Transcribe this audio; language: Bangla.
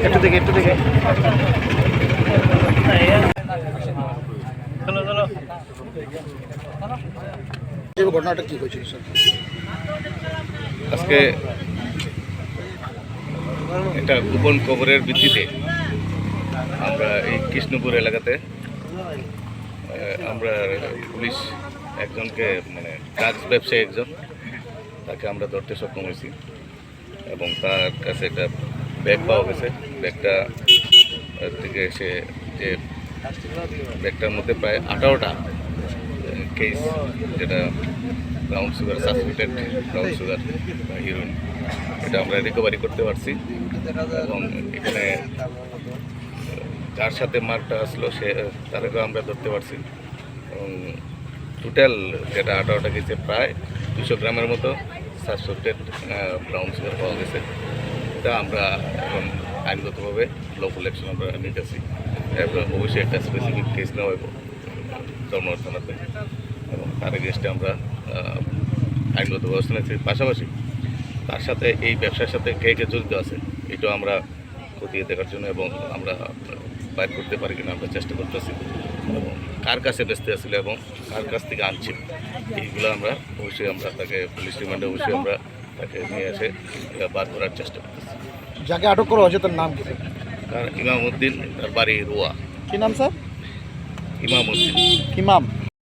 একটু দেখে একটু দেখে ঘটনাটা কি হয়েছিল স্যার আজকে একটা গোপন খবরের ভিত্তিতে আমরা এই কৃষ্ণপুর এলাকাতে আমরা পুলিশ একজনকে মানে ড্রাগস ব্যবসায়ী একজন, তাকে আমরা ধরতে সক্ষম হয়েছি এবং তার কাছে একটা ব্যাগ পাওয়া গেছে। ব্যাগটা থেকে সে যে ব্যাগটার মধ্যে প্রায় আঠারোটা কেস যেটা brown sugar suspected brown sugar heroin এটা আমরা রিকভারি করতে পারছি। এবং এখানে যার সাথে মারটা আসলো, সে তাদেরকেও আমরা ধরতে পারছি। এবং টোটাল যেটা আঠারোটা কেজি প্রায় দুশো গ্রামের মতো সাসপেক্টেড ব্রাউন সুগার পাওয়া গেছে। এটা আমরা এখন আইনগতভাবে লফুল অ্যাকশন আমরা নিতেছি। এরপর অবশ্যই একটা স্পেসিফিক কেস নেওয়া হবে ধর্মর থানাতে এবং তার এগেনস্টে আমরা আইনগত ব্যবস্থা নিচ্ছি পাশাপাশি তার সাথে এই ব্যবসার সাথে কে কে জড়িত আছে এটাও আমরা খতিয়ে দেখার জন্য এবং আমরা বাইর করতে পারি কিনা আমরা চেষ্টা করতেছি। এবং কার কাছে ব্যস্ত আসছিল এবং কার কাছ থেকে আনছি এইগুলো আমরা অবশ্যই আমরা তাকে পুলিশ রিমান্ডে অবশ্যই আমরা তাকে নিয়ে এসে বার করার চেষ্টা করতেছি। যাকে আটক করা হয়েছে তার নাম কি স্যার কারণ ইমামউদ্দিন তার বাড়ি রোয়া। কি নাম স্যার ইমাম উদ্দিন ইমাম।